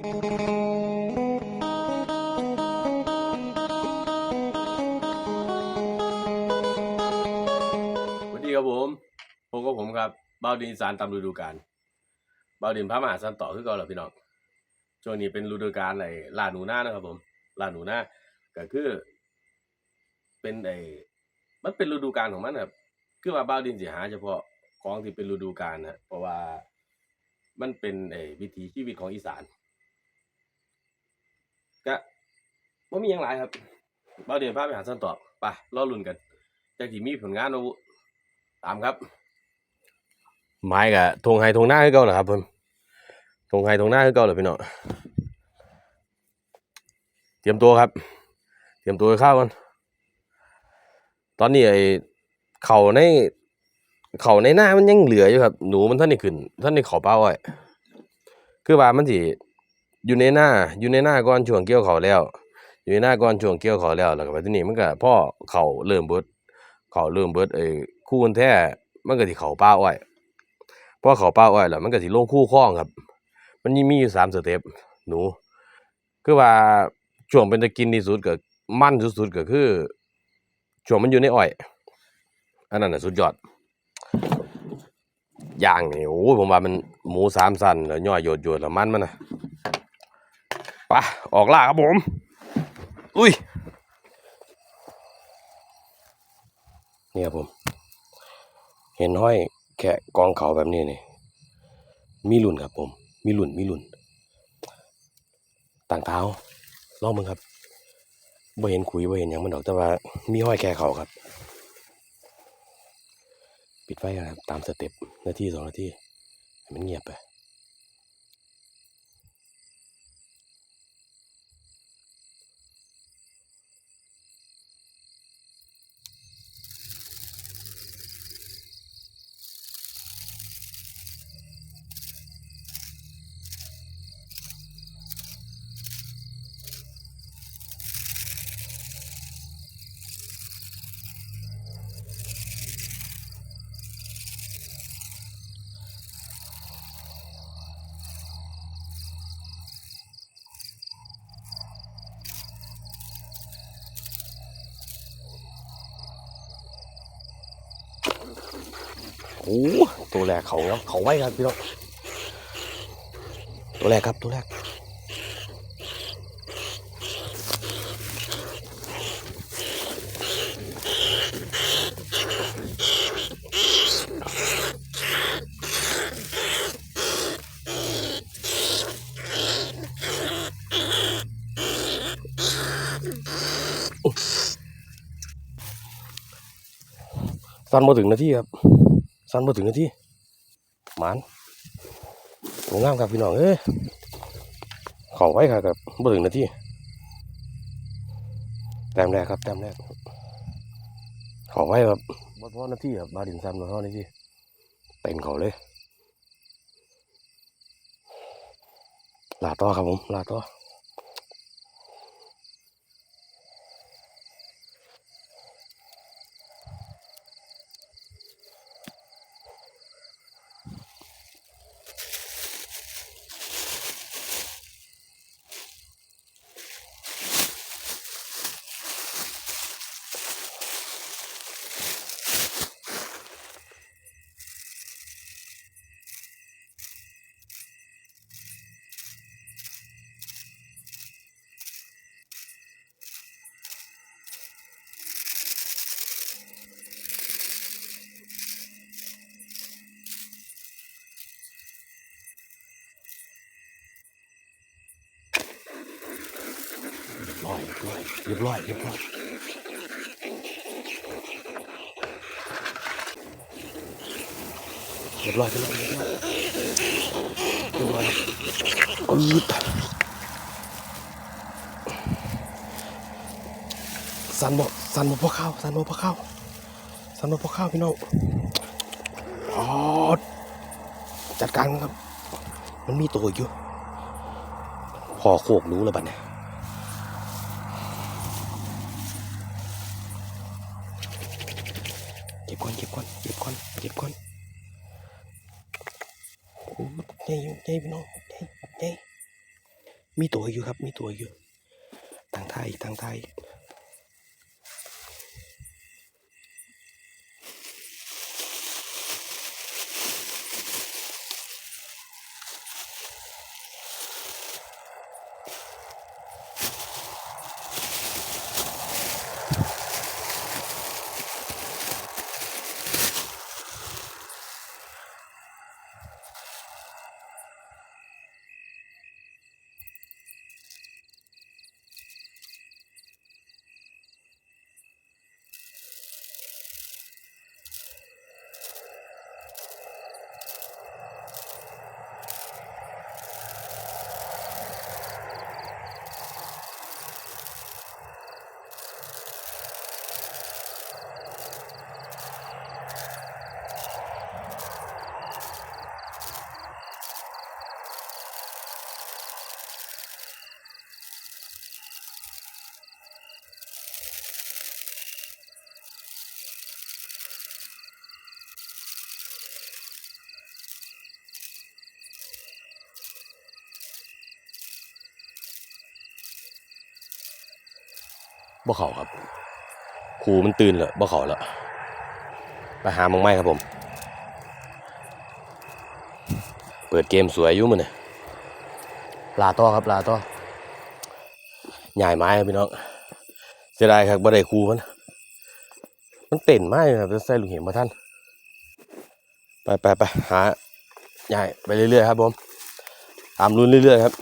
สวัสดีครับผมพบกับผมครับเบ้าดินอีสารตามฤดูกาลเบ้าดินพระมหาสันต่อคือเก่าแล้วพี่น้องช่วงนี้เป็นฤดูกาลไอ้ลาหนูนานะครับผมลาหนูนาก็คือ เป็นไอ้มันเป็นฤดูกาลของมันครับคือว่าเบ้าดินสิหาเฉพาะของที่เป็นฤดูกาลนะเพราะว่ามันเป็นไอ้วิถีชีวิตของอีสาน ก็บ่มีหยังหลายครับเบ้าดินพระมหาสันต่อไปรอลุ้นกันจากที่มีผลงานเนาตามครับไม้กับทงไฮทงหน้าคือเก่าเหรอครับผมทงไฮทงหน้าคือเก่าเหรอพี่น้องเตรียมตัวครับ เตรียมตัวเข้าวกันตอนนี้ไอ้เข่าในเข่าในหน้ามันยังเหลืออยู่ครับ หนูมันท่านนี่ขึ้นท่านนี่เขาเป้าไว้คือว่ามันสิ อยู่ในหน้าอยู่ในหน้าก่อนช่วงเกี่ยวเขาแล้ว อยู่ในหน้าก่อนช่วงเกี่ยวเขาแล้วแล้วก็ไปที่นี่มันก็พ่อเขาเริ่มเบิดเขาเริ่มเบิดไอ้คู่กันแท้มันก็สิเขาป้าอ้อยพอเขาป้าอ้อยแล้วมันก็สิลงคู่ข้องครับ มันมีอยู่สามสเต็ปหนู คือว่าช่วงเป็นตะกินที่สุดก็มั่นสุดๆก็คือช่วงมันอยู่ในอ้อย อันนั้นน่ะสุดยอดอย่างนี่โอ้ผมว่ามันหมูสามสันแล้วย่อยโยดโยดแล้วมันมันนะ ไปออกล่าครับผม อุ้ย นี่ครับผม เห็นห้อยแค่กองเขาแบบนี้นี่มีรุ่นครับผม มีรุ่นมีรุ่น ต่างเท้าลองมึงครับบ่เห็นขุยบ่เห็นหยังมันดอกแต่ว่า มีห้อยแค่เขาครับ ปิดไฟกันครับ ตามสเต็ปนาทีสองนาทีให้มันเงียบไป ตัวแรกเขาครับเขาไว้ครับพี่น้องตัวแรกครับตัวแรกสั้นมาถึงนาทีครับ สั้นมาถึงนาทีหมานโอ้งามครับพี่น้องเอ้ยของไว้ครับครับมาถึงนาทีแต้มแรกครับแต้มแรกของไว้ครับมาพอนาทีครับบาดินสั้นมาพอนาทีเต็มเขาเลยลาต่อครับผมลาต่อ รียบร้อยเรียบร้อยเรียบร้อยเรียบร้อยเรียบร้อยเรียบร้อยครับอืดสันบอกสันบอกพ่อข้าวสันบอกพ่อข้าวสันบอกพ่อข้าวพี่น้องอ๋อจัดการครับ มันมีตัวอยู่พอโคกรู้แล้วบัดเนี่ย ก็บก่อนเก็บก่อนเก็บก่อนเก็บก่อนโอ้ยใหญ่ใหญ่พี่น้องใหญ่ใหญ่มีตัวอยู่ครับ มีตัวอยู่ทางไทายทางไทย บ่เขาครับครูมันตื่นแล้วบ่เขาแล้วไปหามังไม้ครับผม เปิดเกมสวยอยู่มันเนี่ยลาต่อครับลาต่อใหญ่ไม้ครับพี่น้องเสียดายครับบ่ได้ครูมัน มันเต้นมากเลยครับใส่ลูกเห็นมาท่านไปไปไปหาใหญ่ไปเรื่อยๆครับผมตามรุ่นเรื่อยๆครับ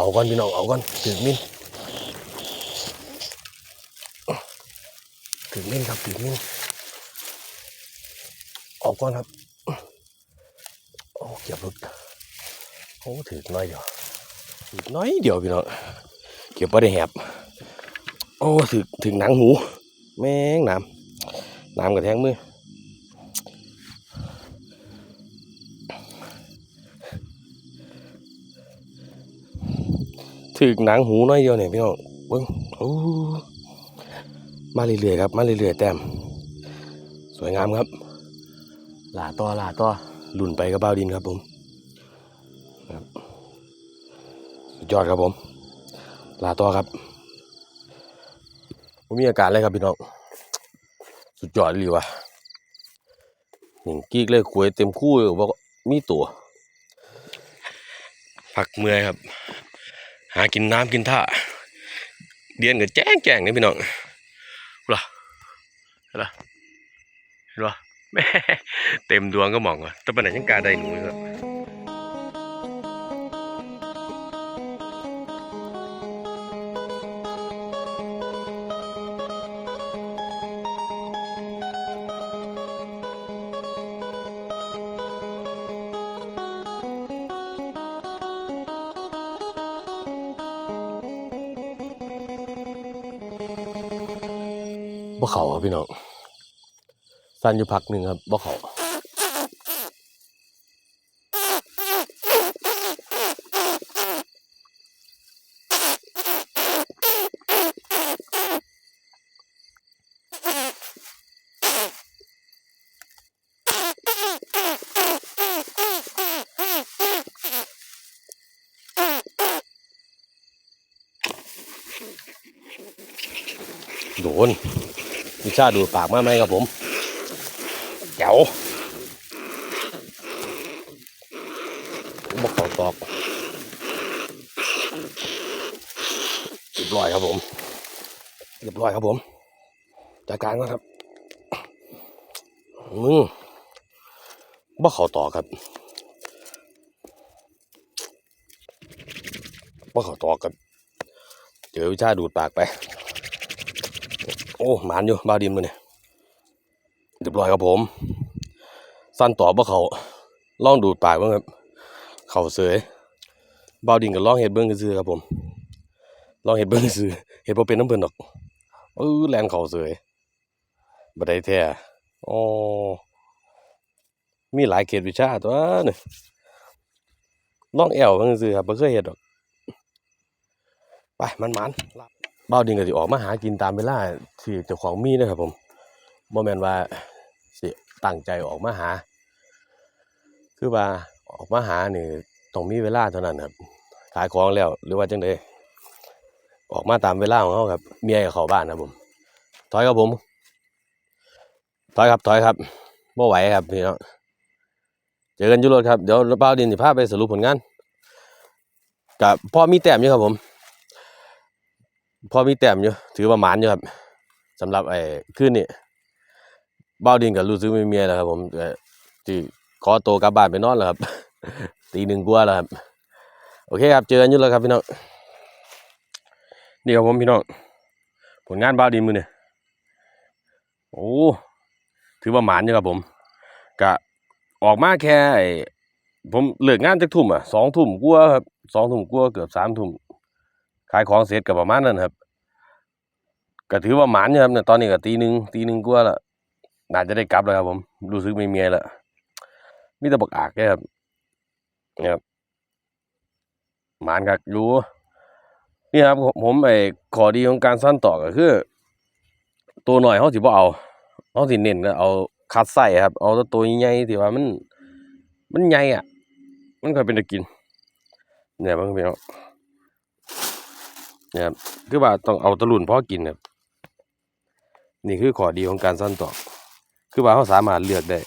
เอาก่อนพี่น้องเอาก่อนถึงมินถึงมินครับถึงมินออกก่อนครับโอ้เก็บรถโอ้ถือน้อยเดียวถือน้อยเดียวพี่น้องเก็บไ่ได้แหบโอ้ถึงถึงหนังหู แม่งน้ำน้ำกระแทงมือ ถึงหนังหูน้อยเดียวเนี่ยพี่น้องเบิ้งโอ้มาเรื่อยๆครับ มาเรื่อยๆแต้มสวยงามครับ หลาต่อหลาต่อหลุ่นไปกับเบ้าดินครับผมครับสุดยอดครับผมหลาต่อครับผมมีอาการเลยครับพี่น้อง สุดยอดเลยว่ะหนึ่งกีกเลยคุยเต็มคู่เลยบอกว่ามีตัวพักเมื่อยครับ หากินน้ำกินท่า เดียนกับแจ้งแจ้งนี่พี่น้องเหรอเห็นปะเห็นปะแม่เต็มดวงก็มองว่ะแต่ปัญหายังกาได้หนูครับ บ่เขาครับพี่น้องสั้นอยู่พักหนึ่งครับบ่เขา โดนวิชาดูดปากมาไหมครับผมเจ๋วบ่เขาตอกเรียบร้อยครับผมเรียบร้อยครับผมจัดการก่อนครับอืมบ่เขาต่อครับว่าเขาต่อกกันเจอวิชาดูดปากไป โอ้หมานอยู่บาวดินมาเนี่ยเรียบร้อยครับผม สั้นต่อบว่าเขาล่องดูดปากบ้างครับ เขาเสยบาวดินกับลองเห็ดเบิ้งซื่อครับผมล่องเห็ดเบิ้งซื่อเห็ดพอเป็นน้ำเพิ่นดอกเออแลนเขาเสยบัได้แท้อ๋อมีหลายเขตวิชาตัวนี่ล่องแอวเบิ่งซื่อครับบ่เคยเฮ็ดดอก ไปมันมัน ๆบ้าดินก็สิออกมาหากินตามเวลาที่เจ้าของมีเด้อครับผมบ่แม่นว่าสิตั้งใจออกมาหา คือว่าออกมาหานี่ต้องมีเวลาเท่านั้นครับขายของแล้วหรือว่าจังไดออกมาตามเวลาของเขาครับเมียก็เขาบ้านครับผมถอยครับผม ถอยครับถอยครับบ่ไหวครับพี่น้องเจอกันยุโรถครับเดี๋ยวบ้าดินสิพาไปสรุปผลงานกับพ่อมีแต้มอยู่ครับผม พอมีแต้มอยู่ ถือว่าหมานอยู่ครับสำหรับไอ้คืนนี้บ้าดินกับรู้สึกไม่มีอะไรแล้วครับ ผมแต่ที่ขอตัวกลับบ้านไปนอนแล้วครับ ตีหนึ่งกว่าแล้วครับ โอเคครับ เจอกันอยู่แล้วครับพี่น้อง นี่ครับผมพี่น้อง ผลงานบ้าดินมือเนี่ยโอ้ ถือว่าหมานอยู่ครับผม กะออกมาแค่ไอ้ผมเลิกงานจักทุ่มอะสองทุ่มกว่าครับสองทุ่มกว่าเกือบสามทุ่ม ขายของเสร็จก็ประมาณนั้นครับก็ถือว่าหมานอยู่ครับเนี่ยตอนนี้ก็ตีหนึ่งตีหนึ่งกว่าแล้วน่าจะได้กลับแล้วครับผมรู้สึกไม่เมียแล้วมีแต่บักอากแค่ครับนี่ครับหมานครับรู้นี่ครับผมผมไอ้ขอดีของการสั้นต่อก็คือ ตัวหน่อยเขาสิบ่เอาเขาสิเน้นก็เอาคัดไส้ครับ เอาตัวใหญ่ๆที่ว่ามัน มันใหญ่อะ มันค่อยเป็นตะกินเนี่ยบางพี่น้อง นะครับคือว่าต้องเอาตะลุนพอกินครับนี่คือข้อดีของการสั้นตอกคือว่าเขาสามารถเลือกได้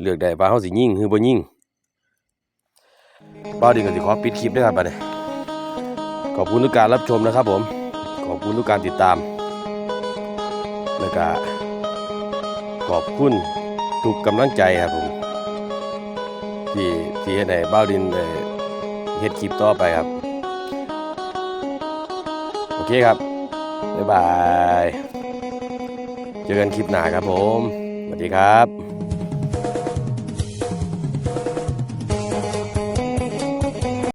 เลือกได้ว่าเขาสิยิ่งหรือบ่ยิ่งบ้าดีก็สิขอปิดคลิปด้วยครับบัดนี้ขอบคุณทุกการรับชมนะครับผม ขอบคุณทุกการติดตาม แล้วก็ขอบคุณทุกกำลังใจครับผม ที่ที่ให้บ้าดินเฮ็ดคลิปต่อไปครับ โอเคครับ บ๊ายบาย เจอกันคลิปหน้าครับผม สวัสดีครับ